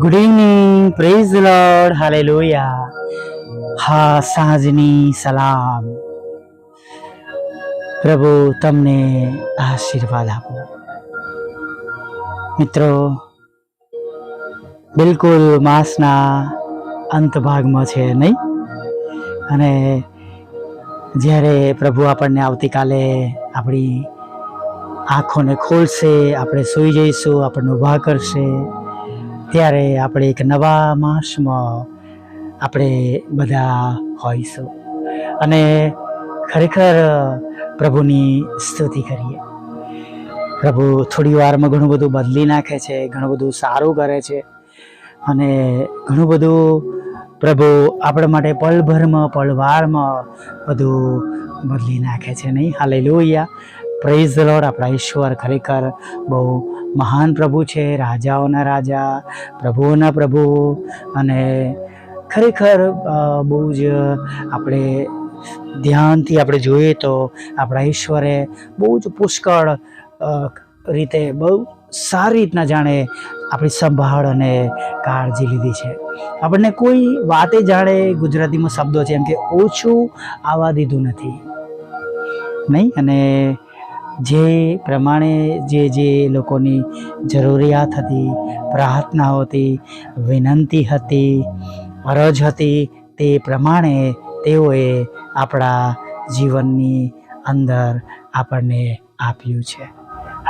Good evening praise lord hallelujah હા સાંજની સલામ પ્રભુ તમને આશીર્વાદ આપો મિત્રો બિલકુલ માસના અંત ભાગમાં છે નહીં અને જ્યારે પ્રભુ આપણને આવતીકાલે આપણી આંખોને ખોલશે, આપણે સૂઈ જઈશું, આપણને ઊભા કરશે. ત્યારે આપણે એક નવા માસમાં આપણે બધા હોઈશું. અને ખરેખર, પ્રભુની સ્તુતિ કરીએ. પ્રભુ થોડી વારમાં ઘણું બધું બદલી નાખે છે, ઘણું બધું સારું કરે છે. અને ઘણું બધું પ્રભુ આપણા માટે પલભરમાં પળવારમાં બધું બદલી નાખે છે નહીં? હાલે લોહિયા પ્રેઝ લોડ આપણા ઈશ્વર ખરેખર બહુ મહાન પ્રભુ છે, રાજાઓના રાજા, પ્રભુઓના પ્રભુ અને ખરેખર બહુ જ આપણે ધ્યાનથી આપણે જોઈએ તો આપણા ઈશ્વરે બહુ જ પુષ્કળ રીતે બહુ સારી રીતના જાણે આપણી સંભાળ અને કાળજી લીધી છે. આપણને કોઈ વાતે જાણે ગુજરાતીમાં શબ્દો છે એમ કે ઓછું આવવા દીધું નથી. નહીં? અને જે પ્રમાણે જે જે લોકોની જરૂરિયાત હતી, પ્રાર્થના હતી, વિનંતી હતી અરજ હતી, તે પ્રમાણે તેઓએ આપણા જીવનની અંદર આપણને આપ્યું છે.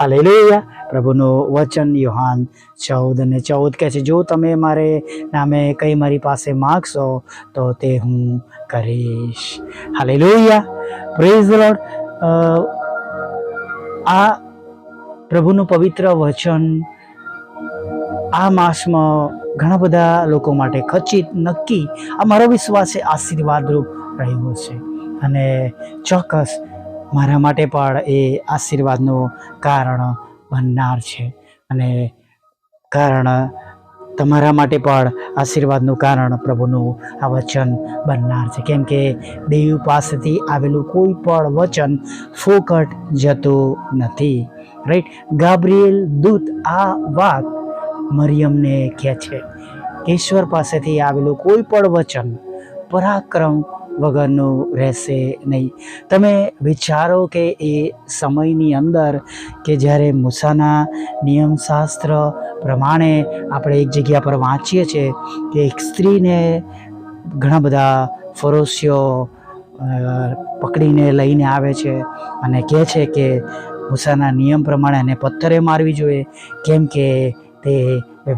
હાલે હાલેલુયા. પ્રભુનું વચન યોહાન ચૌદ અને ચૌદ કહે છે, જો તમે મારે નામે કંઈ મારી પાસે માગશો, તો તે હું કરીશ. હાલે હાલેલુયા પ્રેઝ લોર્ડ આ પ્રભુનું પવિત્ર વચન આ માસમાં ઘણા બધા લોકો માટે ખચિત, નક્કી, આ મારો વિશ્વાસ છે આશીર્વાદરૂપ રહ્યો છે. અને ચોક્કસ મારા માટે પણ એ આશીર્વાદનું કારણ બનનાર છે. અને કારણ તમારા માટે પણ આશીર્વાદનું કારણ પ્રભુનું આ વચન બનનાર છે. કેમ કે દેવ પાસેથી આવેલું કોઈ પણ વચન ફોકટ જતું નથી. રાઈટ ગાબ્રિએલ દૂત આ વાત મરિયમને કહે છે. ઈશ્વર પાસેથી આવેલું કોઈ પણ વચન પરાક્રમ વગરનું રહેશે નહીં. તમે વિચારો કે એ સમયની અંદર કે જ્યારે મૂસાના નિયમશાસ્ત્ર પ્રમાણે આપણે એક જગ્યા પર વાંચીએ છીએ કે એક સ્ત્રીને ઘણા બધા ફરોશીઓ પકડીને લઈને આવે છે અને કહે છે કે મૂસાના નિયમ પ્રમાણે એને પથ્થરે મારવી જોઈએ, કેમ કે તે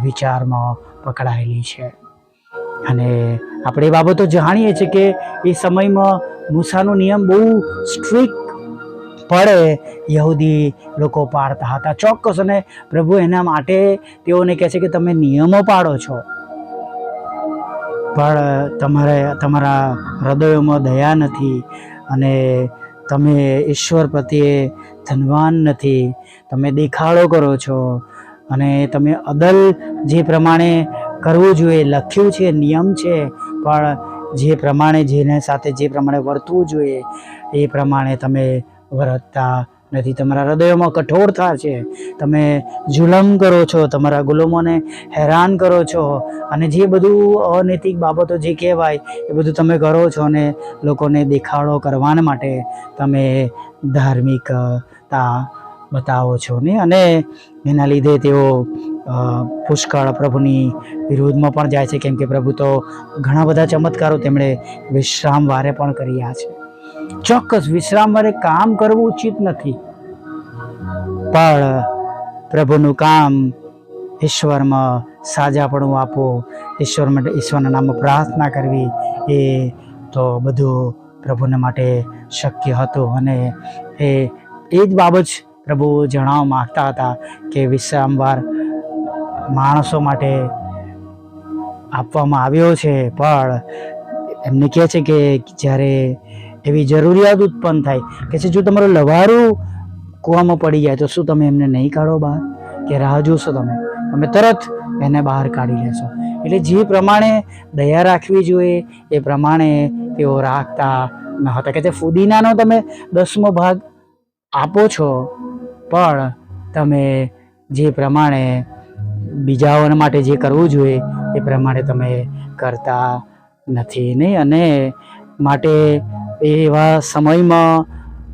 વિચારમાં પકડાયેલી છે. અને આપણે એ બાબતો જાણીએ છીએ કે એ સમયમાં મૂસાનો નિયમ બહુ સ્ટ્રિક પડે. યહૂદી લોકો પાડતા હતા ચોક્કસ અને પ્રભુ એના માટે તેઓને કહે છે કે તમે નિયમો પાડો છો. પણ તમારે, તમારા હૃદયોમાં દયા નથી અને તમે ઈશ્વર પ્રત્યે ધનવાન નથી. તમે દેખાડો કરો છો અને તમે અદલ જે પ્રમાણે કરવું જોઈએ, લખ્યું છે, નિયમ છે, પણ જે પ્રમાણે જેને સાથે જે પ્રમાણે વર્તવું જોઈએ, એ પ્રમાણે તમે વર્તતા નથી. તમારા હૃદયોમાં કઠોરતા છે. તમે જુલમ કરો છો, તમારા ગુલામોને હેરાન કરો છો અને જે બધું અનૈતિક બાબતો જે કહેવાય, એ બધું તમે કરો છો અને લોકોને દેખાડો કરવા માટે તમે ધાર્મિકતા બતાવો છો ને? અને એના લીધે તેઓ પુષ્કળ પ્રભુની વિરોધમાં પણ જાય છે. કેમ કે પ્રભુ તો ઘણા બધા ચમત્કારો તેમણે વિશ્રામ વારે પણ કર્યા છે. ચોક્કસ વિશ્રામ વારે કામ કરવું ઉચિત નથી. પણ પ્રભુનું કામ ઈશ્વરમાં સાજાપણું આપો. ઈશ્વર માટે ઈશ્વરના નામમાં પ્રાર્થના કરવી એ તો બધું પ્રભુને માટે શક્ય હતું. અને એ એ જ બાબત પ્રભુ જણાવવા માગતા હતા કે વિશ્રામવાર માણસો માટે આપવામાં આવ્યો છે, પણ એમને કહે છે કે જ્યારે એવી જરૂરિયાત ઉત્પન્ન થાય, કે છે જો તમારું લવારું કૂવામાં પડી જાય, તો શું તમે એમને નહીં કાઢો બહાર? કે રાહ જોશો તમે? તમે તરત એને બહાર કાઢી લેશો. એટલે જે પ્રમાણે દયા રાખવી જોઈએ, એ પ્રમાણે તેઓ રાખતા ન હતા. કે જે ફુદીનાનો તમે દસમો ભાગ આપો છો, પણ તમે જે પ્રમાણે બીજાઓના માટે જે કરવું જોઈએ, એ પ્રમાણે તમે કરતા નથી, નહીં? અને માટે એવા સમયમાં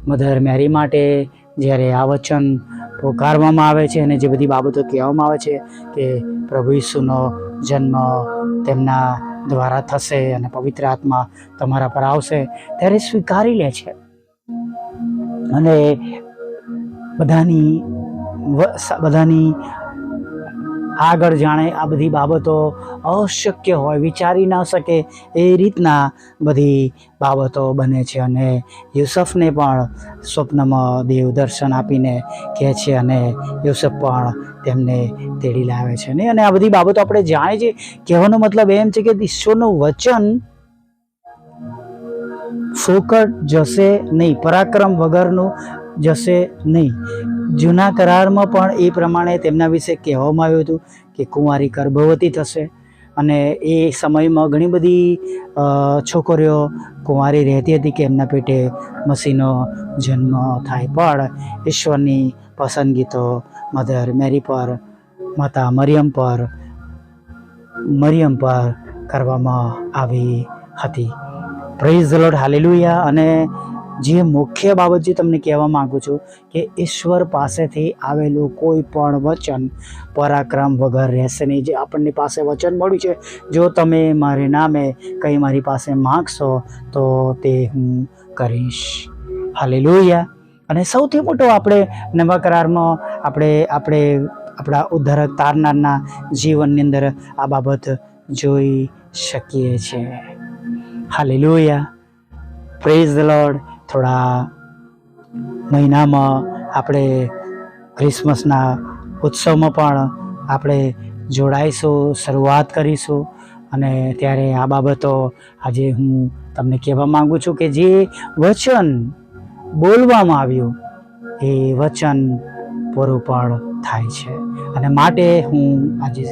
મધર મેરી માટે જ્યારે આ વચન પોકારવામાં આવે છે અને જે બધી બાબતો કહેવામાં આવે છે કે પ્રભુ ઈસુનો જન્મ તેમના દ્વારા થશે અને પવિત્ર આત્મા તમારા પર આવશે, ત્યારે સ્વીકારી લે છે. અને બધાની બધાની આગળ જાણે આ બધી બાબતો અશક્ય હોય, વિચારી ન શકે એ રીતના બધી બાબતો બને છે અને યુસફને પણ સ્વપ્નમાં દેવ દર્શન આપીને કહે છે અને યુસફ પણ તેમને તેડી લાવે છે. ને અને આ બધી બાબતો આપણે જાણીએ છીએ. કહેવાનો મતલબ એમ છે કે ઈશ્વરનું વચન ફોકટ જશે નહીં. પરાક્રમ વગરનું જશે નહીં. જૂના કરારમાં પણ એ પ્રમાણે તેમના વિશે કહેવામાં આવ્યું હતું કે કુંવારી ગર્ભવતી થશે. અને એ સમયમાં ઘણી બધી છોકરીઓ કુંવારી રહેતી હતી કે એમના પેટે મસીનો જન્મ થાય. પણ ઈશ્વરની પસંદગી તો મધર મેરી પર, માતા મરિયમ પર મરિયમ પર કરવામાં આવી હતી. પ્રેઝ લોડ હાલેલુયા અને જે મુખ્ય બાબત જે તમને કહેવા માગું છું કે ઈશ્વર પાસેથી આવેલું કોઈ પણ વચન પરાક્રમ વગર રહેશે નહીં. જે આપણને પાસે વચન મળ્યું છે, જો તમે મારે નામે કંઈ મારી પાસે માગશો, તો તે હું કરીશ. હાલેલુયા. અને સૌથી મોટો આપણે નવા કરારમાં આપણે આપણે, આપણા ઉદ્ધારક તારનારના જીવનની અંદર આ બાબત જોઈ શકીએ છીએ. હાલેલુયા. પ્રેઝ ધ લોર્ડ થોડા મહિનામાં આપણે ક્રિસમસના ઉત્સવમાં પણ આપણે જોડાઈશું, શરૂઆત કરીશું. અને ત્યારે આ બાબતો આજે હું તમને કહેવા માગું છું કે જે વચન બોલવામાં આવ્યું, એ વચન પૂરું પણ થાય છે. અને માટે હું આજે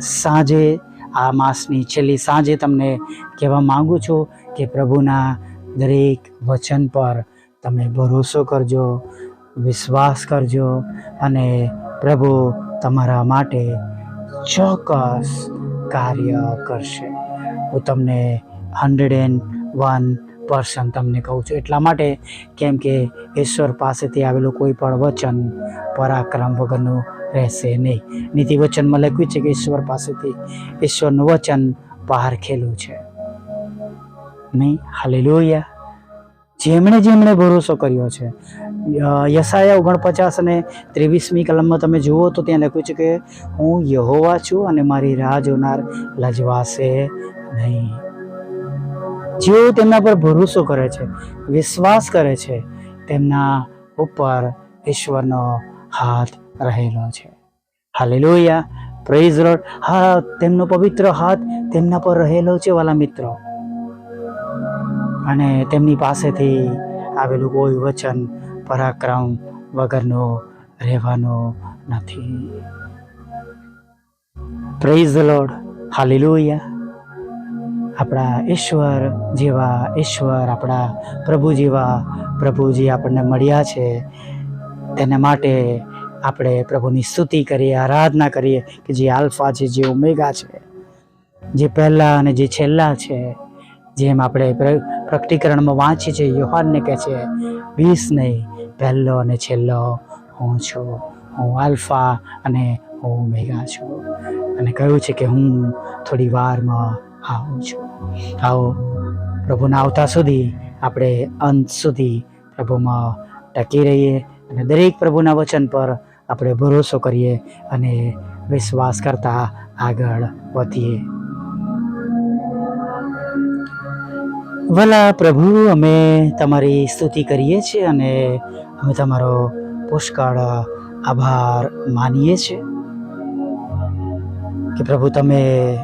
સાંજે, આ માસની છેલ્લી સાંજે તમને કહેવા માગું છું કે પ્રભુના દરેક વચન પર તમે ભરોસો કરજો, વિશ્વાસ કરજો અને પ્રભુ તમારા માટે ચોક્કસ કાર્ય કરશે. હું તમને હંડ્રેડ એન્ડ વન પર્સન્ટ તમને કહું છું. એટલા માટે કેમ કે ઈશ્વર પાસેથી આવેલું કોઈ પણ વચન પરાક્રમ વગરનું રહેશે નહીં. નીતિ વચનમાં લખ્યું છે કે ઈશ્વર પાસેથી ઈશ્વરનું વચન બહાર ખેલું છે. નહીં? હાલેલુયા જેમણે જેમણે ભરોસો કર્યો છે. યસાયા ઓગણપચાસ અને ત્રેવીસમી કલમમાં તમે જુઓ તો ત્યાં લખ્યું છે કે હું યહોવા છું અને મારી રાહ જોનાર લજવાશે નહીં. જેઓ તેમના પર ભરોસો કરે છે, વિશ્વાસ કરે છે, તેમના ઉપર ઈશ્વરનો હાથ રહેલો છે. હાલેલુયા પ્રેઝ રોડ હા, તેમનો પવિત્ર હાથ તેમના પર રહેલો છે વાલા મિત્રો. અને તેમની પાસેથી આવેલું કોઈ વચન, પરાક્રમ વગરનો રહેવાનો નથી. પ્રેઝ લોડ હાલેલુયા આપણા ઈશ્વર જેવા ઈશ્વર, આપણા પ્રભુ જેવા પ્રભુજી આપણને મળ્યા છે, તેના માટે આપણે પ્રભુની સ્તુતિ કરીએ, આરાધના કરીએ કે જે આલ્ફા છે, જે ઓમેગા છે, જે પહેલાં અને જે છેલ્લા છે, જેમ આપણે પ્રકટીકરણમાં વાંચીએ છીએ યોહાનને કહે છે, વીસ નહીં, પહેલો અને છેલ્લો હું છું. હું આલ્ફા અને હું મેગા છું. અને કહ્યું છે કે હું થોડી વારમાં આવું છું. આવો, પ્રભુના આવતા સુધી આપણે અંત સુધી પ્રભુમાં ટકી રહીએ અને દરેક પ્રભુના વચન પર આપણે ભરોસો કરીએ અને વિશ્વાસ કરતાં આગળ વધીએ. ભલા પ્રભુ, અમે તમારી સ્તુતિ કરીએ છીએ અને અમે તમારો પુષ્કળ આભાર માનીએ છીએ. કે પ્રભુ, તમે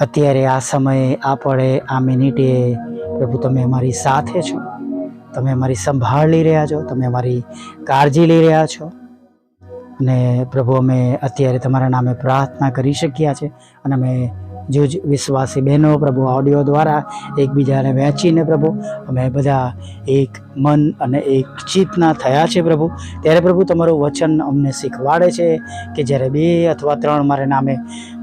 અત્યારે આ સમયે આ પળે, આ મિનિટે પ્રભુ, તમે અમારી સાથે છો. તમે અમારી સંભાળ લઈ રહ્યા છો. તમે અમારી કાળજી લઈ રહ્યા છો. અને પ્રભુ, અમે અત્યારે તમારા નામે પ્રાર્થના કરી શક્યા છે અને અમે જો જ વિશ્વાસી બહેનો પ્રભુ ઓડિયો દ્વારા એકબીજાને વહેંચીને પ્રભુ, અમે બધા એક મન અને એક ચિત્તના થયા છે પ્રભુ. ત્યારે પ્રભુ તમારું વચન અમને શીખવાડે છે કે જ્યારે બે અથવા ત્રણ મારે નામે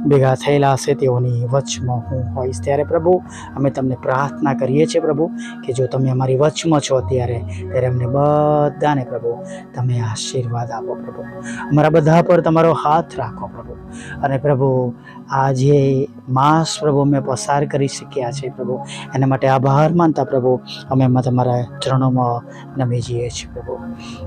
ભેગા થયેલા હશે તેઓની વચમાં હું હોઈશ. ત્યારે પ્રભુ, અમે તમને પ્રાર્થના કરીએ છીએ પ્રભુ કે જો તમે અમારી વચમાં છો ત્યારે ત્યારે અમને બધાને પ્રભુ તમે આશીર્વાદ આપો પ્રભુ. અમારા બધા પર તમારો હાથ રાખો પ્રભુ. અને પ્રભુ આ જે માસ પ્રભુ અમે પસાર કરી શક્યા છે પ્રભુ. એના માટે આભાર માનતા પ્રભુ. અમે એમાં તમારા ચરણોમાં નમી જઈએ છીએ પ્રભુ.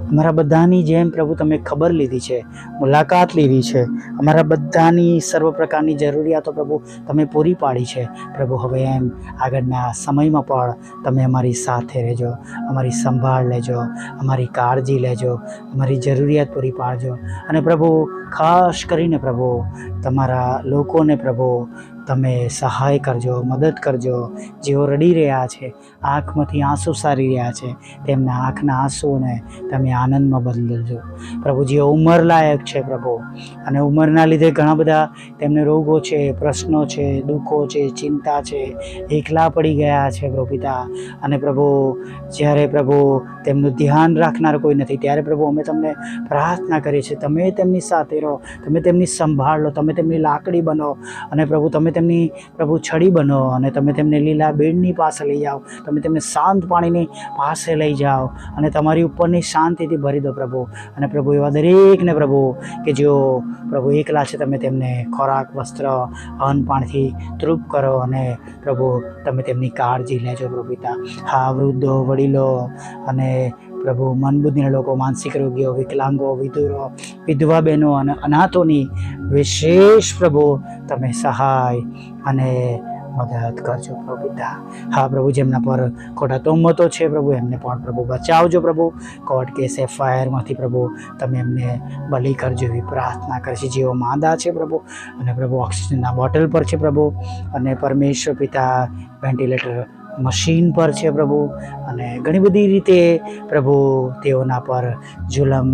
અમારા બધાની જેમ પ્રભુ તમે ખબર લીધી છે, મુલાકાત લીધી છે. અમારા બધાની સર્વ પ્રકારની જરૂરિયાતો પ્રભુ તમે પૂરી પાડી છે. પ્રભુ, હવે એમ આગળના સમયમાં પણ તમે અમારી સાથે રહેજો, અમારી સંભાળ લેજો, અમારી કાળજી લેજો, અમારી જરૂરિયાત પૂરી પાડજો. અને પ્રભુ, ખાસ કરીને પ્રભુ, તમારા લોકોને પ્રભુ તમે સહાય કરજો, મદદ કરજો. જેઓ રડી રહ્યા છે, આંખમાંથી આંસુ સારી રહ્યા છે, તેમના આંખના આંસુઓને તમે આનંદમાં બદલજો. પ્રભુ જે ઉંમર લાયક છે પ્રભુ, અને ઉંમરના લીધે ઘણા બધા તેમને રોગો છે, પ્રશ્નો છે, દુઃખો છે, ચિંતા છે, એકલા પડી ગયા છે પ્રભુ પિતા. અને પ્રભુ, જ્યારે પ્રભુ તેમનું ધ્યાન રાખનાર કોઈ નથી, ત્યારે પ્રભુ અમે તમને પ્રાર્થના કરીએ છીએ, તમે તેમની સાથે રહો, તમે તેમની સંભાળ લો, તમે તેમની લાકડી બનો. અને પ્રભુ, તમે તેમની પ્રભુ છડી બનો અને તમે તેમને લીલા બેડની પાસે લઈ જાઓ. તમે તેમને શાંત પાણીની પાસે લઈ જાઓ અને તમારી ઉપરની શાંતિથી ભરી દો પ્રભુ. અને પ્રભુ એવા દરેકને પ્રભુ કે જેઓ પ્રભુ એકલા છે, તમે તેમને ખોરાક, વસ્ત્ર, અન્ન પાણીથી તૃપ કરો અને પ્રભુ તમે તેમની કાળજી લેજો પ્રભુ પિતા. હા, વૃદ્ધો, વડીલો અને પ્રભુ મનબુદ્ધિના લોકો, માનસિક રોગીઓ વિકલાંગો, વિધુરો વિધવા બહેનો અને અનાથોની વિશેષ પ્રભુ તમે સહાય અને મદદ કરજો પ્રભુ પિતા. હા પ્રભુ જેમના પર ખોટા તોમતો છે પ્રભુ, એમને પણ પ્રભુ બચાવજો પ્રભુ. કોર્ટ કેસ એફઆઈઆરમાંથી પ્રભુ તમે એમને બલી કરજો એવી પ્રાર્થના કરશે જેઓ માંદા છે પ્રભુ અને પ્રભુ ઓક્સિજનના બોટલ પર છે પ્રભુ. અને પરમેશ્વર પિતા, વેન્ટિલેટર મશીન પર છે પ્રભુ. અને ઘણી બધી રીતે પ્રભુ તેઓના પર જુલમ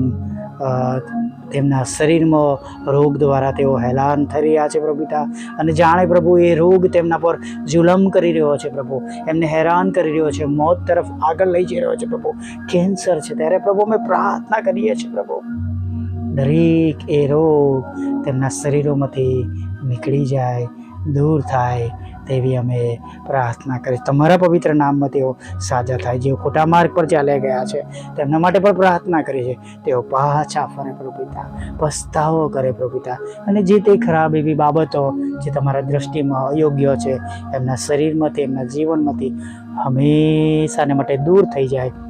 તેમના શરીરમાં રોગ દ્વારા તેઓ હેલાન થઈ રહ્યા છે પ્રભુ પિતા. અને જાણે પ્રભુ એ રોગ તેમના પર જુલમ કરી રહ્યો છે પ્રભુ. એમને હેરાન કરી રહ્યો છે, મોત તરફ આગળ લઈ જઈ રહ્યો છે પ્રભુ. કેન્સર છે, ત્યારે પ્રભુ અમે પ્રાર્થના કરીએ છીએ પ્રભુ. દરેક એ રોગ તેમના શરીરોમાંથી નીકળી જાય, દૂર થાય તેવી અમે પ્રાર્થના કરી તમારા પવિત્ર નામમાં તેઓ સાજા થાય. જેઓ ખોટા માર્ગ પર ચાલ્યા ગયા છે, તેમના માટે પણ પ્રાર્થના કરી છે. તેઓ પાછા ફરે પ્રભુતા પસ્તાવો કરે પ્રભુતા અને જે તે ખરાબ એવી બાબતો જે તમારા દ્રષ્ટિમાં અયોગ્ય છે, એમના શરીરમાંથી, એમના જીવનમાંથી હંમેશાને માટે દૂર થઈ જાય.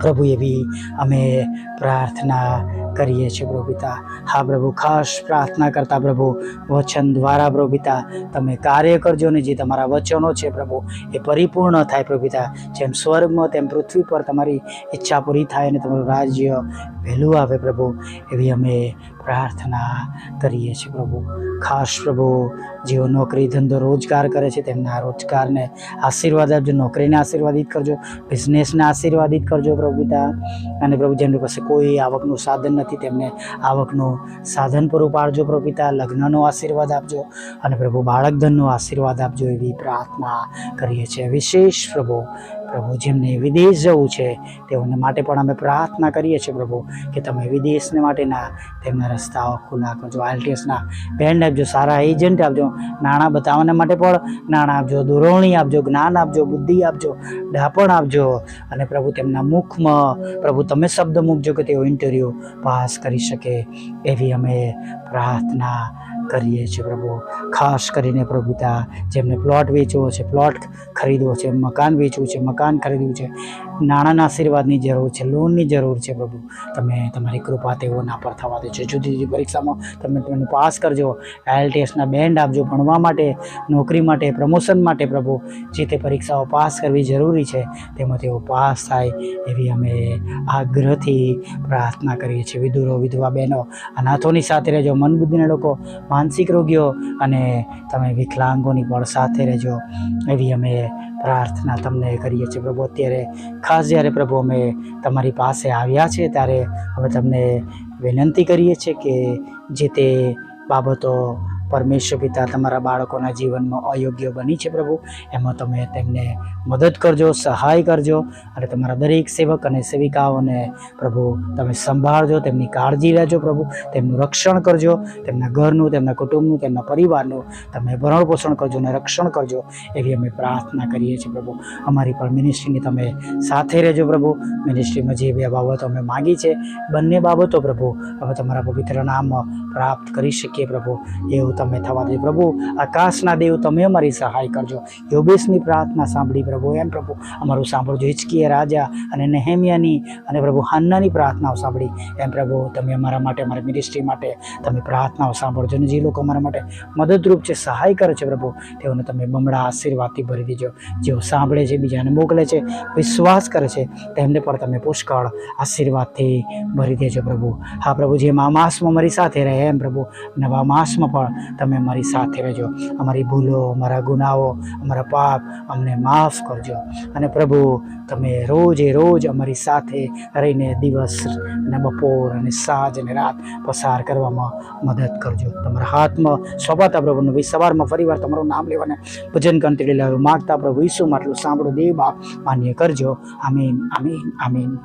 પ્રભુ એવી અમે પ્રાર્થના કરીએ છીએ પ્રભુ પિતા. હા પ્રભુ, ખાસ પ્રાર્થના કરતા પ્રભુ, વચન દ્વારા પ્રભુ પિતા, તમે કાર્ય કરજો ને જે તમારા વચનો છે પ્રભુ, એ પરિપૂર્ણ થાય પ્રભુ પિતા. જેમ સ્વર્ગમાં તેમ પૃથ્વી પર તમારી ઈચ્છા પૂરી થાય અને તમારું રાજ્ય વહેલું આવે પ્રભુ, એવી અમે પ્રાર્થના કરીએ છીએ પ્રભુ. ખાસ પ્રભુ, જેઓ નોકરી, ધંધો, રોજગાર કરે છે, તેમના રોજગારને આશીર્વાદ આપજો, નોકરીને આશીર્વાદિત કરજો, બિઝનેસને આશીર્વાદિત કરજો પ્રભુ પિતા. અને પ્રભુ જેમની પાસે કોઈ આવકનું સાધન નથી, તેમને આવકનું સાધન પૂરું પાડજો પ્રભુ પિતા, લગ્નનો આશીર્વાદ આપજો અને પ્રભુ બાળક ધનનો આશીર્વાદ આપજો, એવી પ્રાર્થના કરીએ છીએ. વિશેષ પ્રભુ પ્રભુ, જેમને વિદેશ જવું છે, તેઓને માટે પણ અમે પ્રાર્થના કરીએ છીએ પ્રભુ, કે તમે વિદેશને માટેના તેમના રસ્તાઓ ખુલ્લા કરજો. આઈએલટીએસના બેન્ડ આપજો, સારા એજન્ટ આપજો, નાણાં બતાવવાના માટે પણ નાણાં આપજો, દોરવણી આપજો, જ્ઞાન આપજો, બુદ્ધિ આપજો, ડાપણ આપજો. અને પ્રભુ, તેમના મુખમાં, પ્રભુ, તમે શબ્દ મૂકજો કે તેઓ ઇન્ટરવ્યૂ પાસ કરી શકે. એવી અમે પ્રાર્થના કરીએ છીએ પ્રભુ. ખાસ કરીને પ્રભુ પિતા, જેમને પ્લોટ વેચવો છે પ્લોટ ખરીદવો છે, મકાન વેચવું છે, મકાન ખરીદવું છે. નાણાંના આશીર્વાદની જરૂર છે, લોનની જરૂર છે પ્રભુ. તમે તમારી કૃપા તેઓના પર થવા દેજો જુદી જુદી પરીક્ષામાં તમે તમને પાસ કરજો. આઈએલટીએસના બેન્ડ આપજો ભણવા માટે, નોકરી માટે, પ્રમોશન માટે પ્રભુ. જે તે પરીક્ષાઓ પાસ કરવી જરૂરી છે, તેમાં તેઓ પાસ થાય એવી અમે આગ્રહથી પ્રાર્થના કરીએ છીએ. વિધુરો, વિધવા બહેનો, અનાથોની સાથે રહેજો મન બુદ્ધિના લોકો, માનસિક રોગીઓ અને તમે વિકલાંગોની પણ સાથે રહેજો એવી અમે પ્રાર્થના તમને કરીએ છીએ પ્રભુ. અત્યારે ખાસ જ્યારે પ્રભુ અમે તમારી પાસે આવ્યા છે, ત્યારે અમે તમને વિનંતી કરીએ છીએ કે જે તે બાબતો પરમેશ્વર પિતા તમારા બાળકોના જીવનમાં અયોગ્ય બની છે પ્રભુ. એમાં તમે તેમને મદદ કરજો, સહાય કરજો અને તમારા દરેક સેવક અને સેવિકાઓને પ્રભુ તમે સંભાળજો, તેમની કાળજી લેજો પ્રભુ. તેમનું રક્ષણ કરજો, તેમના ઘરનું, તેમના કુટુંબનું, તેમના પરિવારનું તમે ભરણ પોષણ કરજો અને રક્ષણ કરજો એવી અમે પ્રાર્થના કરીએ છીએ પ્રભુ. અમારી પણ મિનિસ્ટ્રીની તમે સાથે રહેજો પ્રભુ. મિનિસ્ટ્રીમાં જે બે બાબતો અમે માગી છે, બંને બાબતો પ્રભુ અમે તમારા પવિત્ર નામ પ્રાપ્ત કરી શકીએ પ્રભુ. એવું તમે થવા દેજો પ્રભુ, આકાશના દેવ તમે અમારી સહાય કરજો. યોગેશની પ્રાર્થના સાંભળી પ્રભુ, એમ પ્રભુ, અમારું સાંભળજો. હિચકીએ રાજા અને નેહેમિયાની અને પ્રભુ હાન્નાની પ્રાર્થનાઓ સાંભળી. એમ પ્રભુ, તમે અમારા માટે, અમારા મિનિસ્ટ્રી માટે તમે પ્રાર્થનાઓ સાંભળજો અને જે લોકો અમારા માટે મદદરૂપ છે, સહાય કરે છે પ્રભુ, તેઓને તમે બમણા આશીર્વાદથી ભરી દેજો. જેઓ સાંભળે છે, બીજાને મોકલે છે, વિશ્વાસ કરે છે, તેમને પણ તમે પુષ્કળ આશીર્વાદથી ભરી દેજો પ્રભુ. હા પ્રભુ, જે આ માસમાં મારી સાથે રહે, એમ પ્રભુ, નવા માસમાં પણ તમે અમારી સાથે રહેજો. અમારી ભૂલો, અમારા ગુનાઓ, અમારા પાપ અમને માફ કરજો. અને પ્રભુ, તમે રોજે રોજ અમારી સાથે રહીને દિવસ અને બપોર અને સાંજ અને રાત પસાર કરવામાં મદદ કરજો. તમારા હાથમાં સ્વભાતા પ્રભુનું સવારમાં ફરીવાર તમારું નામ લેવાને ભજન કંત્રી લાવ્યો માગતા પ્રભુ ઈસુ માટલું સાંભળો. દેવા માન્ય કરજો. આમીન આમીન આમીન.